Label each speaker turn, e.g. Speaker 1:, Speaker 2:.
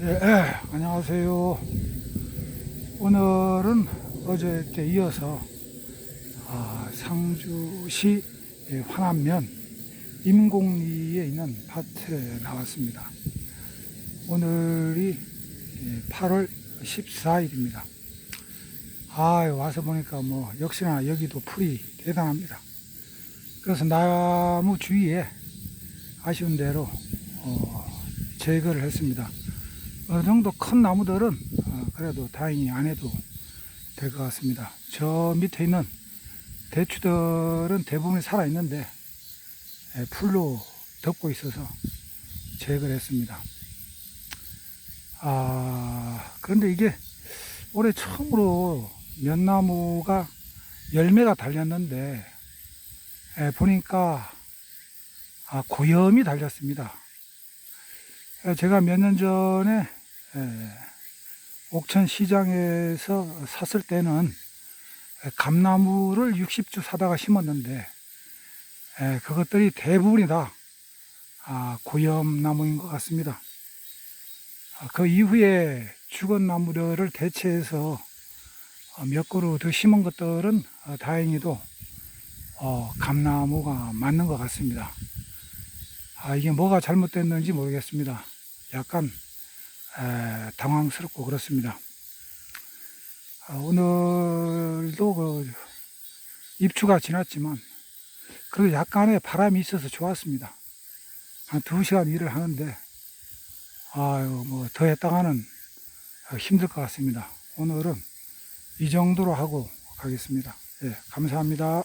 Speaker 1: 네, 에, 안녕하세요. 오늘은 어제께 이어서 아, 상주시 예, 화남면 임곡리에 있는 밭에 나왔습니다. 오늘이 8월 14일입니다. 아, 와서 보니까 뭐 역시나 여기도 풀이 대단합니다. 그래서 나무 주위에 아쉬운 대로 어, 제거를 했습니다. 어느 정도 큰 나무들은 어, 그래도 다행히 안 해도 될 것 같습니다. 저 밑에 있는 대추들은 대부분 살아 있는데 예, 풀로 덮고 있어서 제거를 했습니다. 아 그런데 이게 올해 처음으로 면나무가 열매가 달렸는데 예, 보니까 아, 고염이 달렸습니다. 예, 제가 몇 년 전에 예, 옥천 시장에서 샀을 때는 예, 감나무를 60주 사다가 심었는데 예, 그것들이 대부분이 다 아, 고염나무인 것 같습니다. 아, 그 이후에 죽은 나무들을 대체해서 어, 몇 그루 더 심은 것들은 어, 다행히도 어, 감나무가 맞는 것 같습니다. 아, 이게 뭐가 잘못됐는지 모르겠습니다. 약간 에, 당황스럽고 그렇습니다. 아, 오늘도 그 입추가 지났지만 그래도 약간의 바람이 있어서 좋았습니다. 한 두 시간 일을 하는데 아유 뭐더 했다가는 힘들 것 같습니다. 오늘은 이 정도로 하고 가겠습니다. 예, 감사합니다.